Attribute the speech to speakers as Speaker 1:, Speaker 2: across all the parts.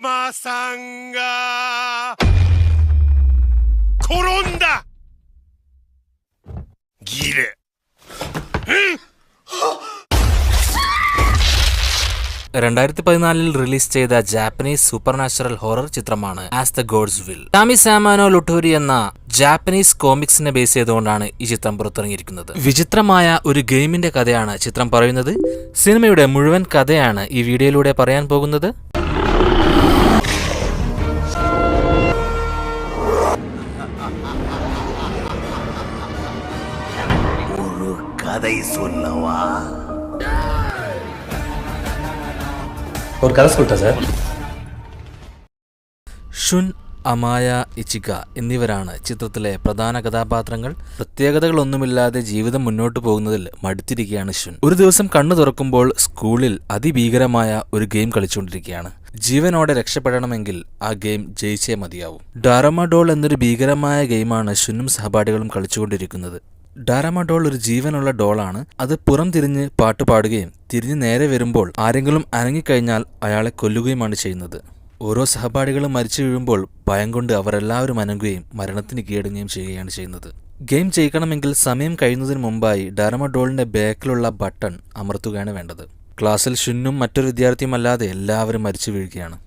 Speaker 1: マさんが転んだギレ
Speaker 2: രണ്ടായിരത്തി പതിനാലിൽ റിലീസ് ചെയ്ത ജാപ്പനീസ് സൂപ്പർ നാച്ചുറൽ ഹൊറർ ചിത്രമാണ് ആസ് ദ ഗോഡ്സ് വിൽ ടാമി സാമാനോ ലുട്ടൂരി എന്ന ജാപ്പനീസ് കോമിക്സിനെ ബേസ് ചെയ്തുകൊണ്ടാണ് ഈ ചിത്രം പുറത്തിറങ്ങിയിരിക്കുന്നത് വിചിത്രമായ ഒരു ഗെയിമിന്റെ കഥയാണ് ചിത്രം പറയുന്നത് സിനിമയുടെ മുഴുവൻ കഥയാണ് ഈ വീഡിയോയിലൂടെ പറയാൻ പോകുന്നത്
Speaker 3: கதை சொல்லவா
Speaker 4: ஒரு கதை சொல்லிட்டேன் சார்
Speaker 2: ഷുൻ അമായ ഇച്ചിക എന്നിവരാണ് ചിത്രത്തിലെ പ്രധാന കഥാപാത്രങ്ങൾ പ്രത്യേകതകളൊന്നുമില്ലാതെ ജീവിതം മുന്നോട്ട് പോകുന്നതിൽ മടുത്തിരിക്കുകയാണ് ഷുൻ ഒരു ദിവസം കണ്ണു തുറക്കുമ്പോൾ സ്കൂളിൽ അതിഭീകരമായ ഒരു ഗെയിം കളിച്ചുകൊണ്ടിരിക്കുകയാണ് ജീവനോടെ രക്ഷപ്പെടണമെങ്കിൽ ആ ഗെയിം ജയിച്ചേ മതിയാവും ഡാറമഡോൾ എന്നൊരു ഭീകരമായ ഗെയിമാണ് ഷുനും സഹപാഠികളും കളിച്ചുകൊണ്ടിരിക്കുന്നത് ഡാരമഡോൾ ഒരു ജീവനുള്ള ഡോളാണ്. അത് പുറം തിരിഞ്ഞ് പാട്ട് പാടുകയും തിരിഞ്ഞ് നേരെ വരുമ്പോൾ ആരെങ്കിലും അനങ്ങിക്കഴിഞ്ഞാൽ അയാളെ കൊല്ലുകയുമാണ് ചെയ്യുന്നത്. ഓരോ സഹപാഠികളും മരിച്ചു വീഴുമ്പോൾ ഭയം കൊണ്ട് അവരെല്ലാവരും അനങ്ങുകയും മരണത്തിന് കീഴടങ്ങുകയും ചെയ്യുകയാണ് ചെയ്യുന്നത്. ഗെയിം ജയിക്കണമെങ്കിൽ സമയം കഴിയുന്നതിന് മുമ്പായി ഡാരമഡോളിന്റെ ബാക്കിലുള്ള ബട്ടൺ അമർത്തുകയാണ് വേണ്ടത്. ക്ലാസ്സിൽ ഷുന്നും മറ്റൊരു വിദ്യാർത്ഥിയും അല്ലാതെ എല്ലാവരും മരിച്ചു വീഴുകയാണ്.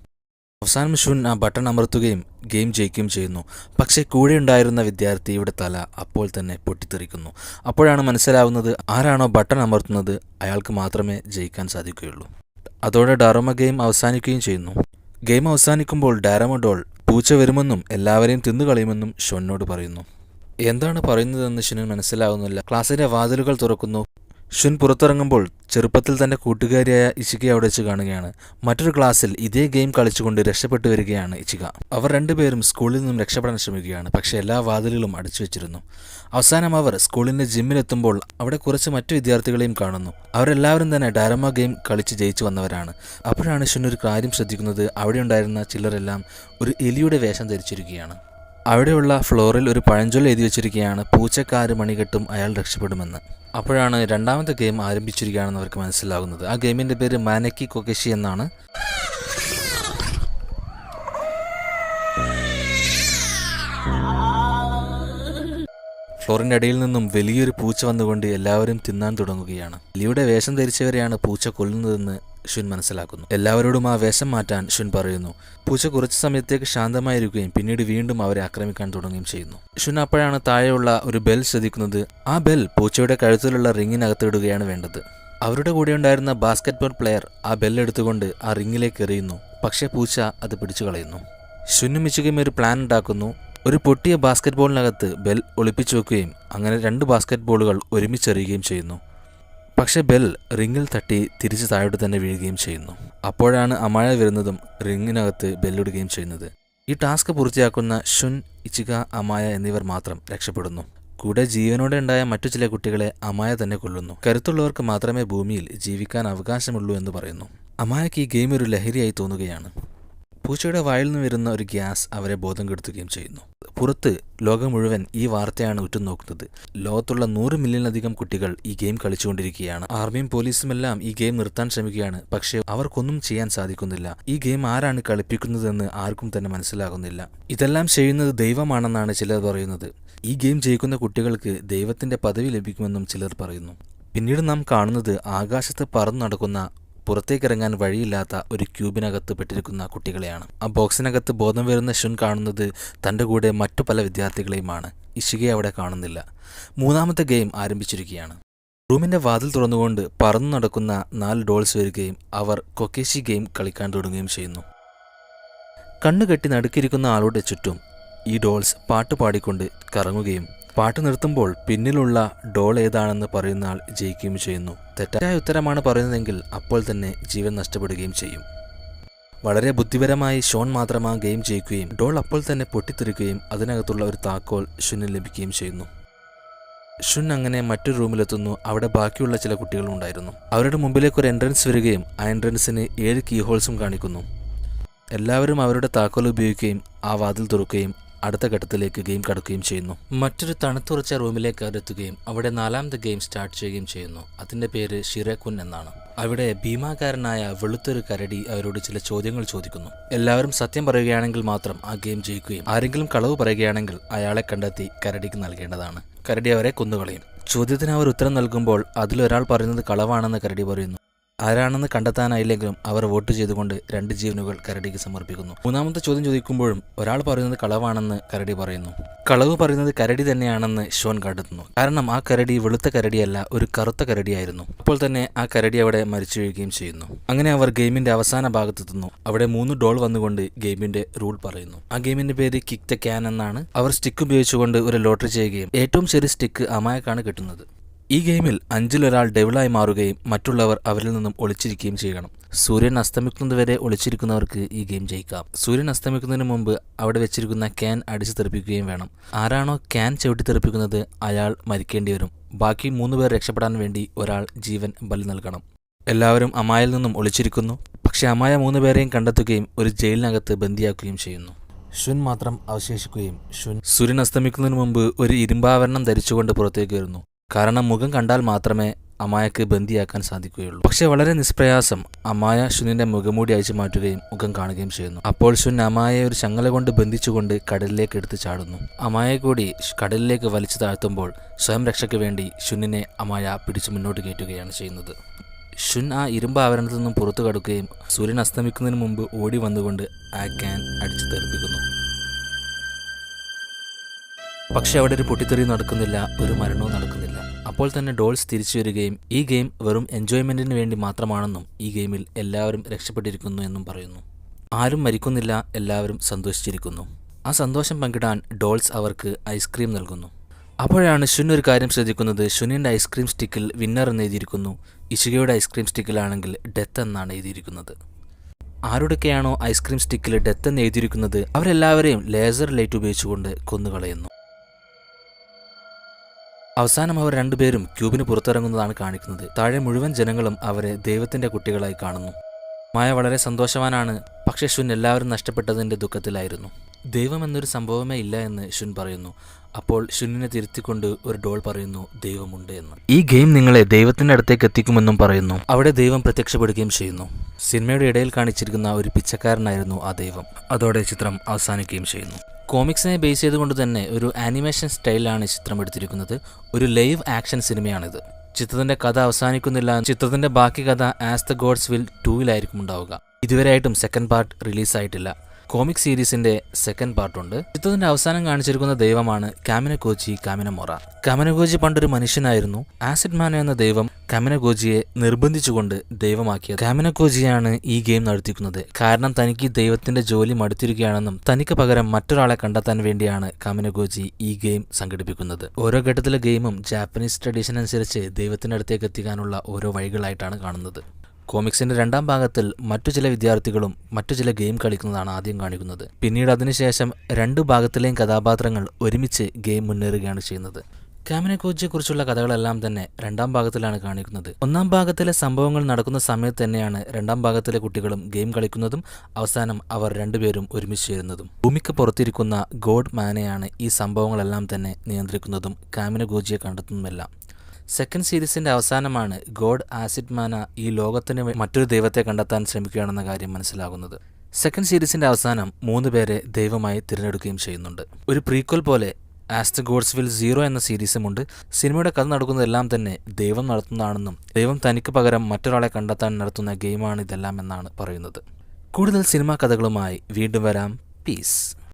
Speaker 2: അവസാനം ഷുൻ ആ ബട്ടൺ അമർത്തുകയും ഗെയിം ജയിക്കുകയും ചെയ്യുന്നു. പക്ഷേ കൂടെ ഉണ്ടായിരുന്ന വിദ്യാർത്ഥിയുടെ തല അപ്പോൾ തന്നെ പൊട്ടിത്തെറിക്കുന്നു. അപ്പോഴാണ് മനസ്സിലാവുന്നത് ആരാണോ ബട്ടൺ അമർത്തുന്നത് അയാൾക്ക് മാത്രമേ ജയിക്കാൻ സാധിക്കുകയുള്ളൂ. അതോടെ ഡാറോമ ഗെയിം അവസാനിക്കുകയും ചെയ്യുന്നു. ഗെയിം അവസാനിക്കുമ്പോൾ ഡാരമഡോൾ പൂച്ച വരുമെന്നും എല്ലാവരെയും തിന്നുകളയുമെന്നും ഷൊന്നോട് പറയുന്നു. എന്താണ് പറയുന്നതെന്ന് ഷുനിന് മനസ്സിലാവുന്നില്ല. ക്ലാസ്സിന്റെ വാതിലുകൾ തുറക്കുന്നു. ഷുൻ പുറത്തിറങ്ങുമ്പോൾ ചെറുപ്പത്തിൽ തന്റെ കൂട്ടുകാരിയായ ഇച്ചിക അവിടെ വെച്ച് കാണുകയാണ്. മറ്റൊരു ക്ലാസ്സിൽ ഇതേ ഗെയിം കളിച്ചുകൊണ്ട് രക്ഷപ്പെട്ടു വരികയാണ് ഇച്ചിക അവർ രണ്ടുപേരും സ്കൂളിൽ നിന്നും രക്ഷപ്പെടാൻ ശ്രമിക്കുകയാണ്. പക്ഷേ എല്ലാ വാതിലുകളും അടച്ചു വെച്ചിരുന്നു. അവസാനം അവർ സ്കൂളിന്റെ ജിമ്മിലെത്തുമ്പോൾ അവിടെ കുറച്ച് മറ്റു വിദ്യാർത്ഥികളെയും കാണുന്നു. അവരെല്ലാവരും തന്നെ ഡാരമ ഗെയിം കളിച്ച് ജയിച്ചു വന്നവരാണ്. അപ്പോഴാണ് ഷുൻ ഒരു കാര്യം ശ്രദ്ധിക്കുന്നത്. അവിടെ ഉണ്ടായിരുന്ന ചിലരെല്ലാം ഒരു എലിയുടെ വേഷം ധരിച്ചിരിക്കുകയാണ്. അവിടെയുള്ള ഫ്ലോറിൽ ഒരു പഴഞ്ചൊല്ല് എഴുതി വെച്ചിരിക്കുകയാണ് പൂച്ചക്കാര് മണികെട്ടും അയാൾ രക്ഷപ്പെടുമെന്ന്. അപ്പോഴാണ് രണ്ടാമത്തെ ഗെയിം ആരംഭിച്ചിരിക്കുകയാണെന്ന് അവർക്ക് മനസ്സിലാകുന്നത്. ആ ഗെയിമിന്റെ പേര് മാനക്കി കൊക്കശി എന്നാണ്. ഫ്ലോറിന്റെ അടിയിൽ നിന്നും വലിയൊരു പൂച്ച വന്നുകൊണ്ട് എല്ലാവരും തിന്നാൻ തുടങ്ങുകയാണ്. എലിയുടെ വേഷം ധരിച്ചവരെയാണ് പൂച്ച കൊല്ലുന്നതെന്ന് ഷുൻ മനസ്സിലാക്കുന്നു. എല്ലാവരോടും ആ വേഷം മാറ്റാൻ ഷുൻ പറയുന്നു. പൂച്ച കുറച്ചു സമയത്തേക്ക് ശാന്തമായിരിക്കുകയും പിന്നീട് വീണ്ടും അവരെ ആക്രമിക്കാൻ തുടങ്ങുകയും ചെയ്യുന്നു. ഷുൻ അപ്പോഴാണ് താഴെയുള്ള ഒരു ബെൽ ശ്രദ്ധിക്കുന്നത്. ആ ബെൽ പൂച്ചയുടെ കഴുത്തിലുള്ള റിങ്ങിനകത്ത് ഇടുകയാണ് വേണ്ടത്. അവരുടെ കൂടെ ഉണ്ടായിരുന്ന ബാസ്കറ്റ്ബോൾ പ്ലെയർ ആ ബെല്ലെടുത്തുകൊണ്ട് ആ റിങ്ങിലേക്ക് എറിയുന്നു. പക്ഷേ പൂച്ച അത് പിടിച്ചു കളയുന്നു. ശുന്നും മിച്ചുകയും ഒരു പ്ലാൻ ഉണ്ടാക്കുന്നു. ഒരു പൊട്ടിയ ബാസ്കറ്റ് ബോളിനകത്ത് ബെൽ ഒളിപ്പിച്ചു വെക്കുകയും അങ്ങനെ രണ്ട് ബാസ്കറ്റ്ബോളുകൾ ഒരുമിച്ചെറിയുകയും ചെയ്യുന്നു. പക്ഷെ ബെൽ റിങ്ങിൽ തട്ടി തിരിച്ച് താഴോട്ട് തന്നെ വീഴുകയും ചെയ്യുന്നു. അപ്പോഴാണ് അമായ വരുന്നതും റിങ്ങിനകത്ത് ബെല്ലിടുകയും ചെയ്യുന്നത്. ഈ ടാസ്ക് പൂർത്തിയാക്കുന്ന ഷുൻ ഇച്ചിക അമായ എന്നിവർ മാത്രം രക്ഷപ്പെടുന്നു. കൂടെ ജീവനോടെ ഉണ്ടായ മറ്റു ചില കുട്ടികളെ അമായ തന്നെ കൊല്ലുന്നു. കരുത്തുള്ളവർക്ക് മാത്രമേ ഭൂമിയിൽ ജീവിക്കാൻ അവകാശമുള്ളൂ എന്ന് പറയുന്നു. അമായക്ക് ഈ ഗെയിം ഒരു ലഹരിയായി തോന്നുകയാണ്. പൂച്ചയുടെ വായിൽ നിന്ന് വരുന്ന ഒരു ഗ്യാസ് അവരെ ബോധം കെടുത്തുകയും ചെയ്യുന്നു. പുറത്ത് ലോകം മുഴുവൻ ഈ വാർത്തയാണ് ഉറ്റുനോക്കുന്നത്. ലോകത്തുള്ള നൂറ് മില്യണിലധികം കുട്ടികൾ ഈ ഗെയിം കളിച്ചുകൊണ്ടിരിക്കുകയാണ്. ആർമിയും പോലീസും എല്ലാം ഈ ഗെയിം നിർത്താൻ ശ്രമിക്കുകയാണ്. പക്ഷേ അവർക്കൊന്നും ചെയ്യാൻ സാധിക്കുന്നില്ല. ഈ ഗെയിം ആരാണ് കളിപ്പിക്കുന്നതെന്ന് ആർക്കും തന്നെ മനസ്സിലാകുന്നില്ല. ഇതെല്ലാം ചെയ്യുന്നത് ദൈവമാണെന്നാണ് ചിലർ പറയുന്നത്. ഈ ഗെയിം ജയിക്കുന്ന കുട്ടികൾക്ക് ദൈവത്തിന്റെ പദവി ലഭിക്കുമെന്നും ചിലർ പറയുന്നു. പിന്നീട് നാം കാണുന്നത് ആകാശത്ത് പറന്നു നടക്കുന്ന പുറത്തേക്കിറങ്ങാൻ വഴിയില്ലാത്ത ഒരു ക്യൂബിനകത്ത് പെട്ടിരിക്കുന്ന കുട്ടികളെയാണ്. ആ ബോക്സിനകത്ത് ബോധം വരുന്ന ഷുൻ കാണുന്നത് തന്റെ കൂടെ മറ്റു പല വിദ്യാർത്ഥികളെയുമാണ്. ഇഷികയെ അവിടെ കാണുന്നില്ല. മൂന്നാമത്തെ ഗെയിം ആരംഭിച്ചിരിക്കുകയാണ്. റൂമിന്റെ വാതിൽ തുറന്നുകൊണ്ട് പറന്നു നടക്കുന്ന നാല് ഡോൾസ് വരികയും അവർ കൊക്കേശി ഗെയിം കളിക്കാൻ തുടങ്ങുകയും ചെയ്യുന്നു. കണ്ണുകെട്ടി നടുക്കിരിക്കുന്ന ആളുടെ ചുറ്റും ഈ ഡോൾസ് പാട്ട് പാടിക്കൊണ്ട് കറങ്ങുകയും പാട്ട് നിർത്തുമ്പോൾ പിന്നിലുള്ള ഡോൾ ഏതാണെന്ന് പറയുന്ന ആൾ ജയിക്കുകയും ചെയ്യുന്നു. തെറ്റായ ഉത്തരമാണ് പറയുന്നതെങ്കിൽ അപ്പോൾ തന്നെ ജീവൻ നഷ്ടപ്പെടുകയും ചെയ്യും. വളരെ ബുദ്ധിപരമായി ഷോൺ മാത്രമാണ് ഗെയിം ജയിക്കുകയും ഡോൾ അപ്പോൾ തന്നെ പൊട്ടിത്തെറിക്കുകയും അതിനകത്തുള്ള ഒരു താക്കോൽ ഷുനിൽ ലഭിക്കുകയും ചെയ്യുന്നു. ഷുൻ അങ്ങനെ മറ്റൊരു റൂമിലെത്തുന്നു. അവിടെ ബാക്കിയുള്ള ചില കുട്ടികളും ഉണ്ടായിരുന്നു. അവരുടെ മുമ്പിലേക്ക് ഒരു എൻട്രൻസ് വരികയും ആ എൻട്രൻസിന് ഏഴ് കീഹോൾസും കാണിക്കുന്നു. എല്ലാവരും അവരുടെ താക്കോൽ ഉപയോഗിക്കുകയും ആ വാതിൽ തുറക്കുകയും അടുത്ത ഘട്ടത്തിലേക്ക് ഗെയിം കടക്കുകയും ചെയ്യുന്നു. മറ്റൊരു തണുത്തുറച്ച റൂമിലേക്ക് അവരെത്തുകയും അവിടെ നാലാമത്തെ ഗെയിം സ്റ്റാർട്ട് ചെയ്യുകയും ചെയ്യുന്നു. അതിന്റെ പേര് ഷിറക്കുൻ എന്നാണ്. അവിടെ ഭീമാകാരനായ വെളുത്തൊരു കരടി അവരോട് ചില ചോദ്യങ്ങൾ ചോദിക്കുന്നു. എല്ലാവരും സത്യം പറയുകയാണെങ്കിൽ മാത്രം ആ ഗെയിം ജയിക്കുകയും ആരെങ്കിലും കളവ് പറയുകയാണെങ്കിൽ അയാളെ കണ്ടെത്തി കരടിക്ക് നൽകേണ്ടതാണ്. കരടി അവരെ കൊന്നുകളയും. ചോദ്യത്തിന് അവർ ഉത്തരം നൽകുമ്പോൾ അതിലൊരാൾ പറയുന്നത് കളവാണെന്ന് കരടി പറയുന്നു. ആരാണെന്ന് കണ്ടെത്താനായില്ലെങ്കിലും അവർ വോട്ട് ചെയ്തുകൊണ്ട് രണ്ട് ജീവനുകൾ കരടിക്ക് സമർപ്പിക്കുന്നു. മൂന്നാമത്തെ ചോദ്യം ചോദിക്കുമ്പോഴും ഒരാൾ പറയുന്നത് കളവാണെന്ന് കരടി പറയുന്നു. കളവ് പറയുന്നത് കരടി തന്നെയാണെന്ന് ഷോൻ കണ്ടെത്തുന്നു. കാരണം ആ കരടി വെളുത്ത കരടിയല്ല ഒരു കറുത്ത കരടിയായിരുന്നു. അപ്പോൾ തന്നെ ആ കരടി അവിടെ മരിച്ചു വീഴുകയും ചെയ്യുന്നു. അങ്ങനെ അവർ ഗെയിമിന്റെ അവസാന ഭാഗത്തെത്തുന്നു. അവിടെ മൂന്ന് ഡോൾ വന്നുകൊണ്ട് ഗെയിമിന്റെ റൂൾ പറയുന്നു. ആ ഗെയിമിന്റെ പേര് കിക്ക് ദ ക്യാൻ എന്നാണ്. അവർ സ്റ്റിക്ക് ഉപയോഗിച്ചുകൊണ്ട് ഒരു ലോട്ടറി ചെയ്യുകയും ഏറ്റവും ചെറിയ സ്റ്റിക്ക് അമായക്കാണ് കിട്ടുന്നത്. ഈ ഗെയിമിൽ അഞ്ചിലൊരാൾ ഡെവിളായി മാറുകയും മറ്റുള്ളവർ അവരിൽ നിന്നും ഒളിച്ചിരിക്കുകയും ചെയ്യണം. സൂര്യൻ അസ്തമിക്കുന്നതുവരെ ഒളിച്ചിരിക്കുന്നവർക്ക് ഈ ഗെയിം ജയിക്കാം. സൂര്യൻ അസ്തമിക്കുന്നതിന് മുമ്പ് അവിടെ വെച്ചിരിക്കുന്ന ക്യാൻ അടിച്ചു തെറിപ്പിക്കുകയും വേണം. ആരാണോ ക്യാൻ ചവിട്ടി തെറിപ്പിക്കുന്നത് അയാൾ മരിക്കേണ്ടി വരും. ബാക്കി മൂന്ന് പേർ രക്ഷപ്പെടാൻ വേണ്ടി ഒരാൾ ജീവൻ ബലി നൽകണം. എല്ലാവരും അമായിൽ നിന്നും ഒളിച്ചിരിക്കുന്നു. പക്ഷേ അമായ മൂന്ന് പേരെയും കണ്ടെത്തുകയും ഒരു ജയിലിനകത്ത് ബന്ദിയാക്കുകയും ചെയ്യുന്നു. ഷുൻ മാത്രം അവശേഷിക്കുകയും ഷുൻ സൂര്യൻ അസ്തമിക്കുന്നതിന് മുമ്പ് ഒരു ഇരുമ്പാവരണം ധരിച്ചുകൊണ്ട് പുറത്തേക്ക് വരുന്നു. കാരണം മുഖം കണ്ടാൽ മാത്രമേ അമായക്ക് ബന്ദിയാക്കാൻ സാധിക്കുകയുള്ളൂ. പക്ഷെ വളരെ നിഷ്പ്രയാസം അമായ ഷുനിന്റെ മുഖമൂടി അയച്ചു മാറ്റുകയും മുഖം കാണുകയും ചെയ്യുന്നു. അപ്പോൾ ശുൻ അമായയെ ഒരു ചങ്ങല കൊണ്ട് ബന്ധിച്ചുകൊണ്ട് കടലിലേക്ക് എടുത്തു ചാടുന്നു. അമായെ കൂടി കടലിലേക്ക് വലിച്ചു താഴ്ത്തുമ്പോൾ സ്വയം രക്ഷയ്ക്ക് വേണ്ടി ശുനിനെ അമായ പിടിച്ചു മുന്നോട്ട് കയറ്റുകയാണ് ചെയ്യുന്നത്. ശുൻ ആ ഇരുമ്പ് ആവരണത്തിൽ നിന്നും പുറത്തു കടക്കുകയും സൂര്യൻ അസ്തമിക്കുന്നതിന് മുമ്പ് ഓടി വന്നുകൊണ്ട് ആ ക്യാൻ അടിച്ചു തെറിപ്പിക്കുന്നു. പക്ഷെ അവിടെ ഒരു പൊട്ടിത്തെറി നടക്കുന്നില്ല ഒരു മരണവും നടക്കുന്നില്ല. അപ്പോൾ തന്നെ ഡോൾസ് തിരിച്ചു വരികയും ഈ ഗെയിം വെറും എൻജോയ്മെന്റിന് വേണ്ടി മാത്രമാണെന്നും ഈ ഗെയിമിൽ എല്ലാവരും രക്ഷപ്പെട്ടിരിക്കുന്നു എന്നും പറയുന്നു. ആരും മരിക്കുന്നില്ല എല്ലാവരും സന്തോഷിച്ചിരിക്കുന്നു. ആ സന്തോഷം പങ്കിടാൻ ഡോൾസ് അവർക്ക് ഐസ്ക്രീം നൽകുന്നു. അപ്പോഴാണ് ഷുൻ ഒരു കാര്യം ശ്രദ്ധിക്കുന്നത്. ഷുനിന്റെ ഐസ്ക്രീം സ്റ്റിക്കിൽ വിന്നർ എന്ന് എഴുതിയിരിക്കുന്നു. ഇഷികയുടെ ഐസ്ക്രീം സ്റ്റിക്കിലാണെങ്കിൽ ഡെത്ത് എന്നാണ് എഴുതിയിരിക്കുന്നത്. ആരുടെയൊക്കെയാണോ ഐസ്ക്രീം സ്റ്റിക്കിൽ ഡെത്ത് എന്ന് എഴുതിയിരിക്കുന്നത്? അവരെല്ലാവരെയും ലേസർ ലൈറ്റ് ഉപയോഗിച്ചുകൊണ്ട് കൊന്നുകളയുന്നു. അവസാനം അവർ രണ്ടുപേരും ക്യൂബിന് പുറത്തിറങ്ങുന്നതാണ് കാണിക്കുന്നത്. താഴെ മുഴുവൻ ജനങ്ങളും അവരെ ദൈവത്തിന്റെ കുട്ടികളായി കാണുന്നു. മായ വളരെ സന്തോഷവാനാണ്. പക്ഷേ ഷുൻ എല്ലാവരും നഷ്ടപ്പെട്ടതിന്റെ ദുഃഖത്തിലായിരുന്നു. ദൈവം എന്നൊരു സംഭവമേ ഇല്ല എന്ന് ഷുൻ പറയുന്നു. അപ്പോൾ ഷുന്നിനെ തിരുത്തിക്കൊണ്ട് ഒരു ഡോൾ പറയുന്നു ദൈവമുണ്ട് എന്ന്. ഈ ഗെയിം നിങ്ങളെ ദൈവത്തിന്റെ അടുത്തേക്ക് എത്തിക്കുമെന്നും പറയുന്നു. അവിടെ ദൈവം പ്രത്യക്ഷപ്പെടുകയും ചെയ്യുന്നു. സിനിമയുടെ ഇടയിൽ കാണിച്ചിരിക്കുന്ന ഒരു പിച്ചക്കാരനായിരുന്നു ആ ദൈവം. അതോടെ ചിത്രം അവസാനിക്കുകയും ചെയ്യുന്നു. കോമിക്സിനെ ബേസ് ചെയ്തുകൊണ്ട് തന്നെ ഒരു ആനിമേഷൻ സ്റ്റൈലാണ് ചിത്രം എടുത്തിരിക്കുന്നത്. ഒരു ലൈവ് ആക്ഷൻ സിനിമയാണിത്. ചിത്രത്തിന്റെ കഥ അവസാനിക്കുന്നില്ല. ചിത്രത്തിന്റെ ബാക്കി കഥ ആസ് ദ ഗോഡ്സ് വിൽ ടൂവിലായിരിക്കും ഉണ്ടാവുക. ഇതുവരെയായിട്ടും സെക്കൻഡ് പാർട്ട് റിലീസായിട്ടില്ല കോമിക് സീരീസിന്റെ സെക്കൻഡ് പാർട്ടുണ്ട്. ചിത്രത്തിന്റെ അവസാനം കാണിച്ചിരിക്കുന്ന ദൈവമാണ് കാമിനഗോജി കാമിനമൊറ. കാമിനഗോജി പണ്ടൊരു മനുഷ്യനായിരുന്നു. ആസിഡ് മാന എന്ന ദൈവം കാമിനഗോജിയെ നിർബന്ധിച്ചുകൊണ്ട് ദൈവമാക്കിയത്. കാമിനഗോജിയാണ് ഈ ഗെയിം നടത്തിക്കുന്നത്. കാരണം തനിക്ക് ദൈവത്തിന്റെ ജോലി മടുത്തിരിക്കുകയാണെന്നും തനിക്ക് പകരം മറ്റൊരാളെ കണ്ടെത്താൻ വേണ്ടിയാണ് കാമിനഗോജി ഈ ഗെയിം സംഘടിപ്പിക്കുന്നത്. ഓരോ ഘട്ടത്തിലെ ഗെയിമും ജാപ്പനീസ് ട്രഡീഷൻ അനുസരിച്ച് ദൈവത്തിന്റെ അടുത്തേക്ക് എത്തിക്കാനുള്ള ഓരോ വഴികളായിട്ടാണ് കാണുന്നത്. കോമിക്സിന്റെ രണ്ടാം ഭാഗത്തിൽ മറ്റു ചില വിദ്യാർത്ഥികളും മറ്റു ചില ഗെയിം കളിക്കുന്നതാണ് ആദ്യം കാണിക്കുന്നത്. പിന്നീട് അതിനുശേഷം രണ്ടു ഭാഗത്തിലെയും കഥാപാത്രങ്ങൾ ഒരുമിച്ച് ഗെയിം മുന്നേറുകയാണ് ചെയ്യുന്നത്. കുറിച്ചുള്ള കഥകളെല്ലാം തന്നെ രണ്ടാം ഭാഗത്തിലാണ് കാണിക്കുന്നത്. ഒന്നാം ഭാഗത്തിലെ സംഭവങ്ങൾ നടക്കുന്ന സമയത്ത് തന്നെയാണ് രണ്ടാം ഭാഗത്തിലെ കുട്ടികളും ഗെയിം കളിക്കുന്നതും അവസാനം അവർ രണ്ടുപേരും ഒരുമിച്ച് ചേരുന്നതും. ഭൂമിക്ക് പുറത്തിരിക്കുന്ന ഗോഡ് മാനെയാണ് ഈ സംഭവങ്ങളെല്ലാം തന്നെ നിയന്ത്രിക്കുന്നതും കാമിനഗോജിയെ കണ്ടെത്തുന്നതുമെല്ലാം. സെക്കൻഡ് സീരീസിന്റെ അവസാനമാണ് ഗോഡ് ആസിഡ് മാന ഈ ലോകത്തിന് മറ്റൊരു ദൈവത്തെ കണ്ടെത്താൻ ശ്രമിക്കുകയാണെന്ന കാര്യം മനസ്സിലാകുന്നത്. സെക്കൻഡ് സീരീസിന്റെ അവസാനം മൂന്ന് പേരെ ദൈവമായി തിരഞ്ഞെടുക്കുകയും ചെയ്യുന്നുണ്ട്. ഒരു പ്രീക്വൽ പോലെ as the gods will zero എന്ന സീരീസുമുണ്ട് സിനിമയുടെ കഥ നടക്കുന്നതെല്ലാം തന്നെ ദൈവം നടത്തുന്നതാണെന്നും ദൈവം തനിക്ക് പകരം മറ്റൊരാളെ കണ്ടെത്താൻ നടത്തുന്ന ഗെയിമാണ് ഇതെല്ലാം എന്നാണ് പറയുന്നത്. കൂടുതൽ സിനിമാ കഥകളുമായി വീണ്ടും വരാം. പീസ്